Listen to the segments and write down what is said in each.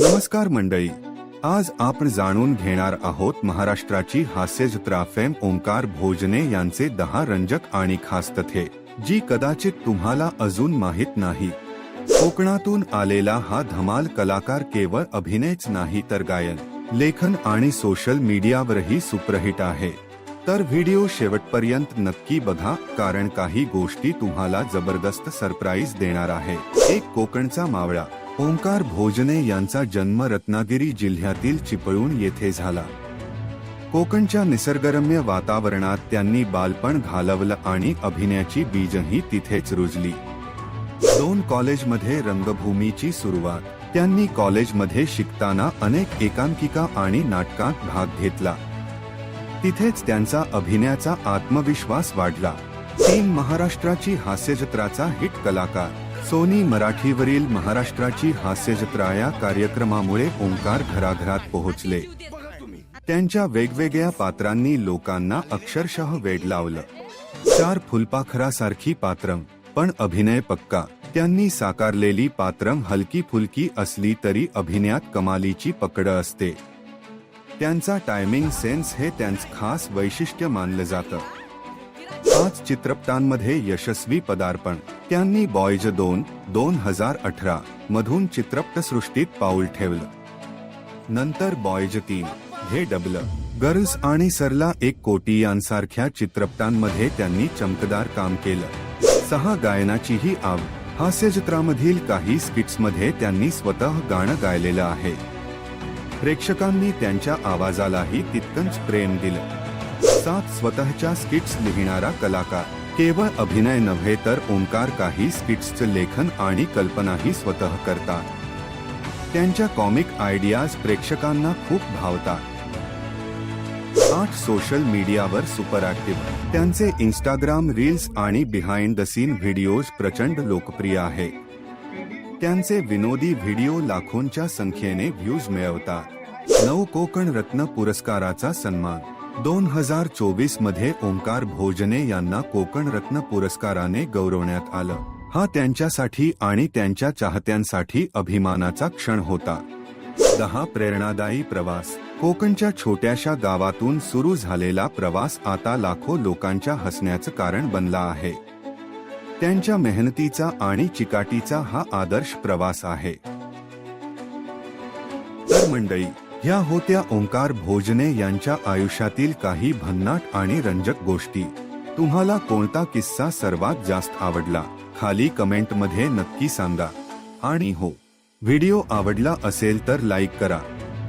नमस्कार मंडळी. आज आपण जाणून घेणार आहोत महाराष्ट्राची हास्यजत्रा फेम ओंकार भोजने यांचे दहा रंजक आणि खास तथे जी कदाचित तुम्हाला अजून माहीत नाही. कोकणातून आलेला हा धमाल कलाकार केवळ अभिनयच नाही तर गायन लेखन आणि सोशल मीडियावरही सुप्रहिट आहे. तर व्हिडिओ शेवटपर्यंत नक्की बघा कारण काही गोष्टी तुम्हाला जबरदस्त सरप्राईज देणार आहे. एक कोकणचा मावळा ओंकार भोजने यांचा जन्म रत्नागिरी जिल्ह्यातील चिपळूण येथे झाला. कोकणच्या निसर्गरम्य वातावरणात त्यांनी बालपण घालवलं आणि अभिनयाची बीजही तिथेच रुजली. दोन कॉलेजमध्ये रंगभूमीची सुरुवात. त्यांनी कॉलेजमध्ये शिकताना अनेक एकांकिका आणि नाटकात भाग घेतला. तिथेच त्यांचा अभिनयाचा आत्मविश्वास वाढला. तीन महाराष्ट्राची हास्यजत्राचा हिट कलाकार. सोनी मराठीवरील महाराष्ट्राची हास्यजत्रा या कार्यक्रमामुळे ओंकार घराघरात पोहोचले. त्यांच्या वेगवेगळ्या पात्रांनी लोकांना अक्षरशः वेड लावलं. चार फुलपाखरासारखी पात्रं पण अभिनय पक्का. त्यांनी साकारलेली पात्रं हलकी फुलकी असली तरी अभिनयात कमालीची पकड असते. त्यांचा टायमिंग सेन्स हे त्यांचं खास वैशिष्ट्य मानलं जातं. पाच चित्रपटांमध्ये यशस्वी पदार्पण. त्यांनी बॉयज दोन दोन हजार अठरा मधून चित्रपटसृष्टीत पाऊल ठेवलं. नंतर बॉयज तीन हे डबल. गर्ल्स आणि सरला एक कोटी यांसारख्या चित्रपटांमध्ये त्यांनी चमकदार काम केलं. सहा गायनाचीही आव हास्यचित्रामधील काही स्किट्समध्ये त्यांनी स्वतः गाणं गायलेलं आहे. प्रेक्षकांनी त्यांच्या आवाजालाही तितकंच प्रेम दिलं. सात स्वतःच्या स्किट्स लिहिणारा कलाकार केवळ अभिनय नव्हे तर ओंकार काही स्किट्सचं लेखन आणि कल्पनाही स्वतः करतात. त्यांच्या कॉमिक आयडियाज प्रेक्षकांना खूप भावतात. आठ सोशल मीडियावर सुपर ऍक्टिव्ह त्यांचे इंस्टाग्राम रील्स आणि बिहाइंड द सीन व्हिडिओज प्रचंड लोकप्रिय आहे त्यांचे विनोदी व्हिडिओ लाखोंच्या संख्येने व्ह्यूज मिळवतात. नऊ कोकण रत्न पुरस्काराचा सन्मान. दोन हजार चोवीसमध्ये ओंकार भोजने यांना कोकण रत्न पुरस्काराने गौरवण्यात आलं. हा त्यांच्यासाठी आणि त्यांच्या चाहत्यांसाठी अभिमानाचा क्षण होता. दहा प्रेरणादायी प्रवास. कोकणच्या छोट्याशा गावातून सुरू झालेला प्रवास आता लाखो लोकांच्या हसण्याचं कारण बनला आहे. त्यांच्या मेहनतीचा आणि चिकाटीचा हा आदर्श प्रवास आहे. तर मंडळी ह्या होत्या ओंकार भोजने यांच्या आयुष्यातील काही भन्नाट आणि रंजक गोष्टी. तुम्हाला कोणता किस्सा सर्वात जास्त आवडला? खाली कमेंटमध्ये नक्की सांगा. आणि हो व्हिडिओ आवडला असेल तर लाईक करा.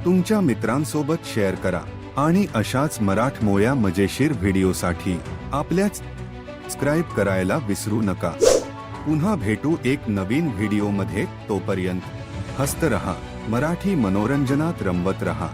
तुमच्या मित्रांसोबत शेअर करा. आणि अशाच मराठमोळ्या मजेशीर व्हिडिओसाठी आपल्याच सबस्क्राईब करायला विसरू नका. पुन्हा भेटू एक नवीन व्हिडिओमध्ये तोपर्यंत. हस्त रहा. मराठी मनोरंजनात रमवत रहा.